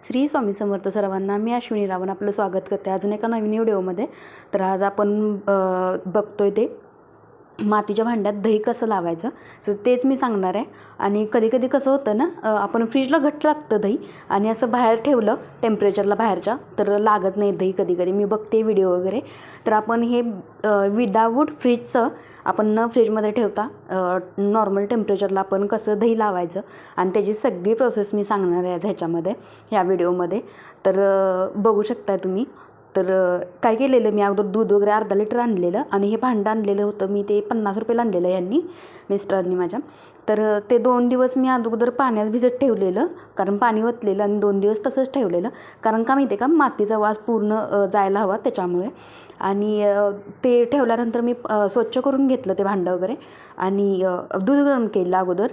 श्री स्वामी समर्थ सर्वांना मी अश्विनी रावण आपलं स्वागत करते अजून एका नवीन व्हिडिओमध्ये. तर आज आपण बघतो बघतोय ते मातीच्या भांड्यात दही कसं लावायचं? तर तेच मी सांगणार आहे. आणि कधी कधी कसं होतं ना आपण फ्रीजला घट्ट लागतं दही आणि असं बाहेर ठेवलं टेम्परेचरला बाहेरच्या तर लागत नाही दही कधी कधी मी बघते व्हिडिओ वगैरे. तर आपण हे विदाऊट फ्रीजचं आपण न फ्रीजमध्ये ठेवता नॉर्मल टेम्परेचरला आपण कसं दही लावायचं आणि त्याची सगळी प्रोसेस मी सांगणार आहे ह्याच्यामध्ये ह्या व्हिडिओमध्ये तर बघू शकताय तुम्ही. तर काय केलेलं मी अगोदर दूध वगैरे अर्धा लिटर आणलेलं आणि हे भांडं आणलेलं होतं. मी ते पन्नास रुपयाला आणलेलं यांनी मिस्टरांनी माझ्या. तर ते दोन दिवस मी अगोदर पाण्यात भिजत ठेवलेलं कारण पाणी ओतलेलं आणि दोन दिवस तसंच ठेवलेलं. कारण का माहिती आहे का? मातीचा वास पूर्ण जायला हवा त्याच्यामुळे. आणि ते ठेवल्यानंतर मी स्वच्छ करून घेतलं ते भांडं वगैरे. आणि दूध गरम केलं अगोदर.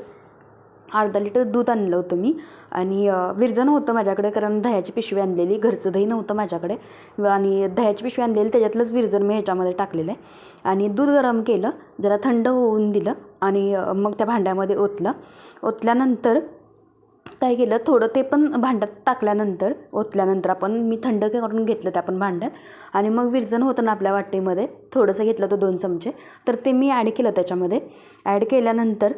अर्धा लिटर दूध आणलं होतं मी. आणि अ, विरजण होतं माझ्याकडे कारण दह्याची पिशवी आणलेली घरचं दही नव्हतं माझ्याकडे. व आणि दह्याची पिशवी आणलेली त्याच्यातलंच विरजण मी ह्याच्यामध्ये टाकलेलं आहे. आणि दूध गरम केलं जरा थंड होऊन दिलं आणि मग त्या भांड्यामध्ये ओतलं. ओतल्यानंतर काय केलं थोडं ते पण भांड्यात टाकल्यानंतर ओतल्यानंतर आपण मी थंड करून घेतलं त्या पण भांड्यात. आणि मग विरजण होतं ना आपल्या वाटीमध्ये थोडंसं घेतलं होतं दोन चमचे तर ते मी ॲड केलं त्याच्यामध्ये. ॲड केल्यानंतर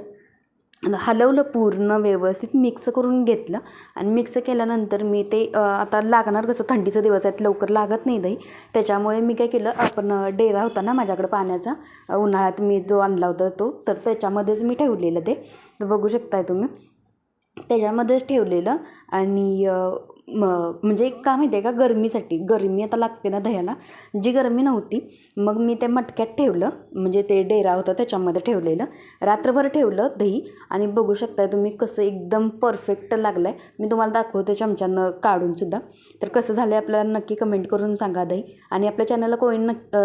हलवलं पूर्ण व्यवस्थित मिक्स करून घेतलं. आणि मिक्स केल्यानंतर मी ते आता लागणार कसं थंडीचं दिवस आहेत लवकर लागत नाही दही. त्याच्यामुळे मी काय केलं आपण डेरा होता ना माझ्याकडं पाण्याचा उन्हाळ्यात मी जो आणला होता तो तर त्याच्यामध्येच मी ठेवलेलं ते. बघू शकताय तुम्ही. त्याच्यामध्येच ठेवलेलं आणि म म्हणजे का माहिती आहे का गरमीसाठी गरमी आता लागते ना दह्याला. जी गरमी नव्हती मग मी ते मटक्यात ठेवलं म्हणजे ते डेरा होता त्याच्यामध्ये ठेवलेलं. रात्रभर ठेवलं दही आणि बघू शकताय तुम्ही कसं एकदम परफेक्ट लागलं आहे मी तुम्हाला दाखवते चमच्यानं काढूनसुद्धा तर कसं झालं आहे आपल्याला नक्की कमेंट करून सांगा दही. आणि आपल्या चॅनलला कोणी नक्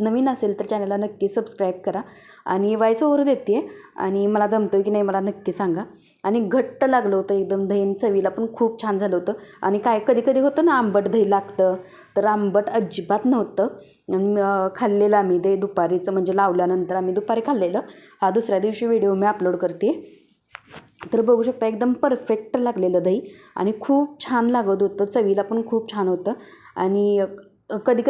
नवीन असेल तर चॅनलला नक्की सबस्क्राईब करा. आणि वाईस ओव्हर देते आणि मला जमतं की नाही मला नक्की सांगा. आणि घट्ट लागलं होतं एकदम दही चवीला पण खूप छान झालं होतं. आणि काय कधी कधी होतं ना आंबट दही लागतं. तर आंबट अजिबात नव्हतं. खाल्लेलं आम्ही ते दुपारीचं म्हणजे लावल्यानंतर आम्ही दुपारी खाल्लेलं. हा दुसऱ्या दिवशी व्हिडिओ मी अपलोड करते. तर बघू शकता एकदम परफेक्ट लागलेलं दही. आणि खूप छान लागत होतं. चवीला पण खूप छान होतं. आणि कधी कधी